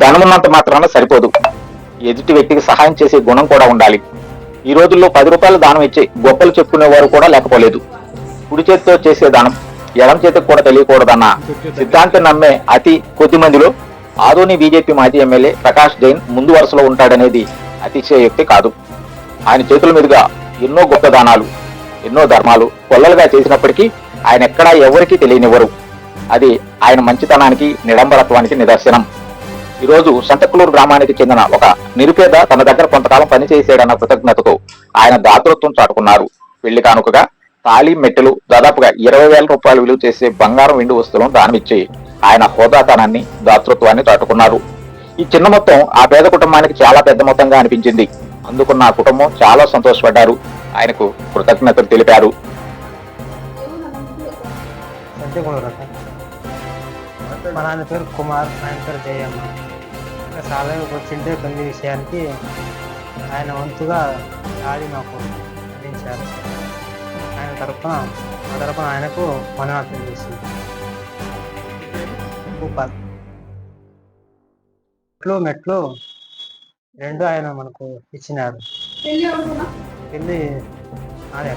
ధనమున్నంత మాత్రాన సరిపోదు. ఎదుటి వ్యక్తికి సహాయం చేసే గుణం కూడా ఉండాలి. ఈ రోజుల్లో పది రూపాయలు దానం ఇచ్చే గొప్పలు చెప్పుకునేవారు కూడా లేకపోలేదు. కుడి చేతితో చేసే దానం ఎడం చేతికి కూడా తెలియకూడదన్న సిద్ధాంతం నమ్మే అతి కొద్ది మందిలో ఆదోని బీజేపీ మాజీ ఎమ్మెల్యే ప్రకాష్ జైన్ ముందు వరుసలో ఉంటాడనేది అతిశయోక్తి కాదు. ఆయన చేతుల మీదుగా ఎన్నో గొప్ప దానాలు ఎన్నో ధర్మాలు కొల్లలుగా చేసినప్పటికీ ఆయన ఎక్కడా ఎవరికీ తెలియనివ్వరు. అది ఆయన మంచితనానికి నిడంబరత్వానికి నిదర్శనం. ఈ రోజు సంతకులూరు గ్రామానికి చెందిన ఒక నిరుపేద తన దగ్గర కొంతకాలం పనిచేసాడన్న కృతజ్ఞతతో ఆయన దాతృత్వం చాటుకున్నారు. పెళ్ళి కానుకగా తాళి మెట్టెలు దాదాపుగా ఇరవై వేల రూపాయలు విలువ చేసే బంగారం వెండి వస్తువులను దానమిచ్చి ఆయన హోదాతనాన్ని దాతృత్వాన్ని చాటుకున్నారు. ఈ చిన్న మొత్తం ఆ పేద కుటుంబానికి చాలా పెద్ద మొత్తంగా అనిపించింది. అందుకున్న ఆ కుటుంబం చాలా సంతోషపడ్డారు. ఆయనకు కృతజ్ఞతలు తెలిపారు. సంతగుణరట మా నాన్న పేరు కుమార్ ఆయన పేరు జయమ్మ. సాలకి వచ్చింటే పెళ్ళి విషయానికి ఆయన వంతుగా ఆడి మాకు అందించారు. ఆయన తరపున మా తరపున ఆయనకు మనవార్తలు చేసింది భూపాల్. మెట్లు మెట్లు రెండు ఆయన మనకు అనుకున్నా పెళ్ళి నాదే